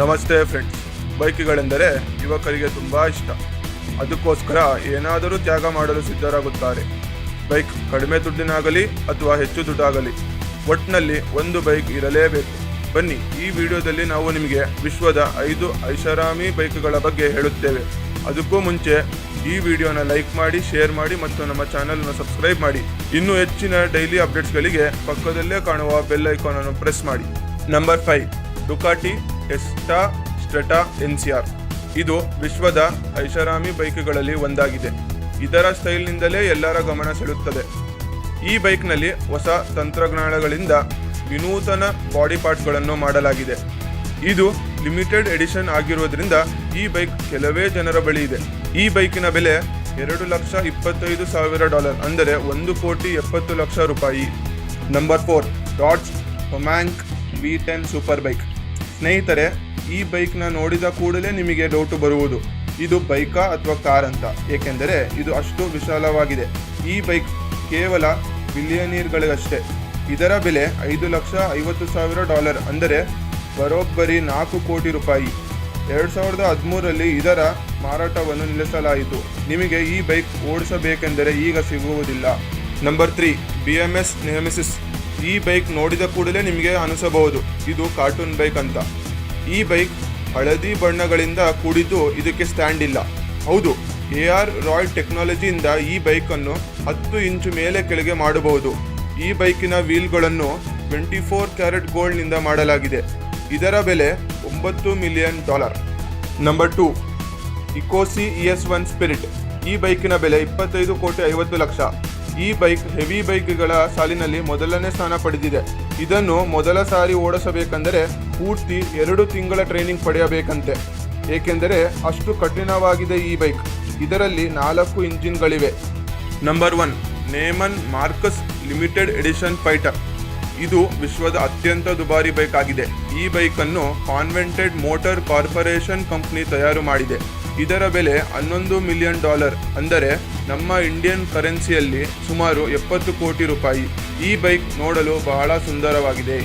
ನಮಸ್ತೆ ಫ್ರೆಂಡ್ಸ್ ಬೈಕ್ಗಳೆಂದರೆ ಯುವಕರಿಗೆ ತುಂಬ ಇಷ್ಟ. ಅದಕ್ಕೋಸ್ಕರ ಏನಾದರೂ ತ್ಯಾಗ ಮಾಡಲು ಸಿದ್ಧರಾಗುತ್ತಾರೆ. ಬೈಕ್ ಕಡಿಮೆ ದುಡ್ಡಿನಾಗಲಿ ಅಥವಾ ಹೆಚ್ಚು ದುಡ್ಡಾಗಲಿ ಒಟ್ಟಿನಲ್ಲಿ ಒಂದು ಬೈಕ್ ಇರಲೇಬೇಕು. ಬನ್ನಿ, ಈ ವಿಡಿಯೋದಲ್ಲಿ ನಾವು ನಿಮಗೆ ವಿಶ್ವದ ಐದು ಐಷಾರಾಮಿ ಬೈಕ್ಗಳ ಬಗ್ಗೆ ಹೇಳುತ್ತೇವೆ. ಅದಕ್ಕೂ ಮುಂಚೆ ಈ ವಿಡಿಯೋನ ಲೈಕ್ ಮಾಡಿ, ಶೇರ್ ಮಾಡಿ ಮತ್ತು ನಮ್ಮ ಚಾನಲ್ನ ಸಬ್ಸ್ಕ್ರೈಬ್ ಮಾಡಿ. ಇನ್ನೂ ಹೆಚ್ಚಿನ ಡೈಲಿ ಅಪ್ಡೇಟ್ಸ್ಗಳಿಗೆ ಪಕ್ಕದಲ್ಲೇ ಕಾಣುವ ಬೆಲ್ ಐಕಾನ್ ಅನ್ನು ಪ್ರೆಸ್ ಮಾಡಿ. Number five, Ducati Testa Stretta NCR. ಇದು ವಿಶ್ವದ ಐಷಾರಾಮಿ ಬೈಕ್ಗಳಲ್ಲಿ ಒಂದಾಗಿದೆ. ಇದರ ಸ್ಟೈಲ್ನಿಂದಲೇ ಎಲ್ಲರ ಗಮನ ಸೆಳೆಯುತ್ತದೆ. ಈ ಬೈಕ್ನಲ್ಲಿ ಹೊಸ ತಂತ್ರಜ್ಞಾನಗಳಿಂದ ವಿನೂತನ ಬಾಡಿ ಪಾರ್ಟ್ಗಳನ್ನು ಮಾಡಲಾಗಿದೆ. ಇದು ಲಿಮಿಟೆಡ್ ಎಡಿಷನ್ ಆಗಿರುವುದರಿಂದ ಈ ಬೈಕ್ ಕೆಲವೇ ಜನರ ಬಳಿ ಇದೆ. ಈ ಬೈಕಿನ ಬೆಲೆ ಎರಡು ಲಕ್ಷ ಇಪ್ಪತ್ತೈದು ಸಾವಿರ ಡಾಲರ್, ಅಂದರೆ ಒಂದು ಕೋಟಿ ಎಪ್ಪತ್ತು ಲಕ್ಷ ರೂಪಾಯಿ. Number four Dodge Tomahawk V ten super bike. ಸ್ನೇಹಿತರೆ, ಈ ಬೈಕ್ನ ನೋಡಿದ ಕೂಡಲೇ ನಿಮಗೆ ಡೌಟು ಬರುವುದು. ಇದು ಬೈಕಾ ಅಥವಾ ಕಾರ್ ಅಂತ? ಏಕೆಂದರೆ ಇದು ಅಷ್ಟು ವಿಶಾಲವಾಗಿದೆ. ಈ ಬೈಕ್ ಕೇವಲ ಬಿಲಿಯನೀರ್ಗಳಿಗಷ್ಟೇ ಇದರ ಬೆಲೆ ಐದು ಲಕ್ಷ ಐವತ್ತು ಸಾವಿರ ಡಾಲರ್ ಅಂದರೆ ಬರೋಬ್ಬರಿ ನಾಲ್ಕು ಕೋಟಿ ರೂಪಾಯಿ. ಎರಡು ಸಾವಿರದ ಹದಿಮೂರರಲ್ಲಿ ಇದರ ಮಾರಾಟವನ್ನು ನಿಲ್ಲಿಸಲಾಯಿತು. ನಿಮಗೆ ಈ ಬೈಕ್ ಓಡಿಸಬೇಕೆಂದರೆ ಈಗ ಸಿಗುವುದಿಲ್ಲ. Number three B M S Nemesis ಈ ಬೈಕ್ ನೋಡಿದ ಕೂಡಲೇ ನಿಮಗೆ ಅನಿಸಬಹುದು. ಇದು ಕಾರ್ಟೂನ್ ಬೈಕ್ ಅಂತ. ಈ ಬೈಕ್ ಹಳದಿ ಬಣ್ಣಗಳಿಂದ ಕೂಡಿದ್ದು ಇದಕ್ಕೆ ಸ್ಟ್ಯಾಂಡ್ ಇಲ್ಲ. ಹೌದು ಎ ಆರ್ ರಾಯಲ್ ಟೆಕ್ನಾಲಜಿಯಿಂದ ಈ ಬೈಕನ್ನು ಹತ್ತು ಇಂಚು ಮೇಲೆ ಕೆಳಗೆ ಮಾಡಬಹುದು. ಈ ಬೈಕಿನ ವೀಲ್ಗಳನ್ನು ಟ್ವೆಂಟಿ ಫೋರ್ ಕ್ಯಾರೆಟ್ ಗೋಲ್ಡ್ನಿಂದ ಮಾಡಲಾಗಿದೆ. ಇದರ ಬೆಲೆ ಒಂಬತ್ತು million dollar number two Ecosse E S one Spirit ಈ ಬೈಕಿನ ಬೆಲೆ ಇಪ್ಪತ್ತೈದು ಕೋಟಿ ಐವತ್ತು ಲಕ್ಷ. ಈ ಬೈಕ್, ಹೆವಿ ಬೈಕ್ಗಳ ಸಾಲಿನಲ್ಲಿ ಮೊದಲನೇ ಸ್ಥಾನ ಪಡೆದಿದೆ. ಇದನ್ನು ಮೊದಲ ಸಾರಿ ಓಡಿಸಬೇಕೆಂದರೆ ಪೂರ್ತಿ ಎರಡು ತಿಂಗಳ ಟ್ರೈನಿಂಗ್ ಪಡೆಯಬೇಕಂತೆ. ಏಕೆಂದರೆ ಅಷ್ಟು ಕಠಿಣವಾಗಿದೆ ಈ ಬೈಕ್. ಇದರಲ್ಲಿ ನಾಲ್ಕು ಇಂಜಿನ್ಗಳಿವೆ. Number one, Neiman Marcus limited edition fighter. ಇದು ವಿಶ್ವದ ಅತ್ಯಂತ ದುಬಾರಿ ಬೈಕ್ ಆಗಿದೆ. ಈ ಬೈಕನ್ನು ಕಾನ್ವೆಂಟೆಡ್ ಮೋಟರ್ ಕಾರ್ಪೊರೇಷನ್ ಕಂಪ್ನಿ ತಯಾರು ಮಾಡಿದೆ. ಇದರ ಬೆಲೆ ಹನ್ನೊಂದು ಮಿಲಿಯನ್ ಡಾಲರ್ ಅಂದರೆ ನಮ್ಮ ಇಂಡಿಯನ್ ಕರೆನ್ಸಿಯಲ್ಲಿ ಸುಮಾರು ಎಪ್ಪತ್ತು ಕೋಟಿ ರೂಪಾಯಿ. ಈ ಬೈಕ್ ನೋಡಲು ಬಹಳ ಸುಂದರವಾಗಿದೆ.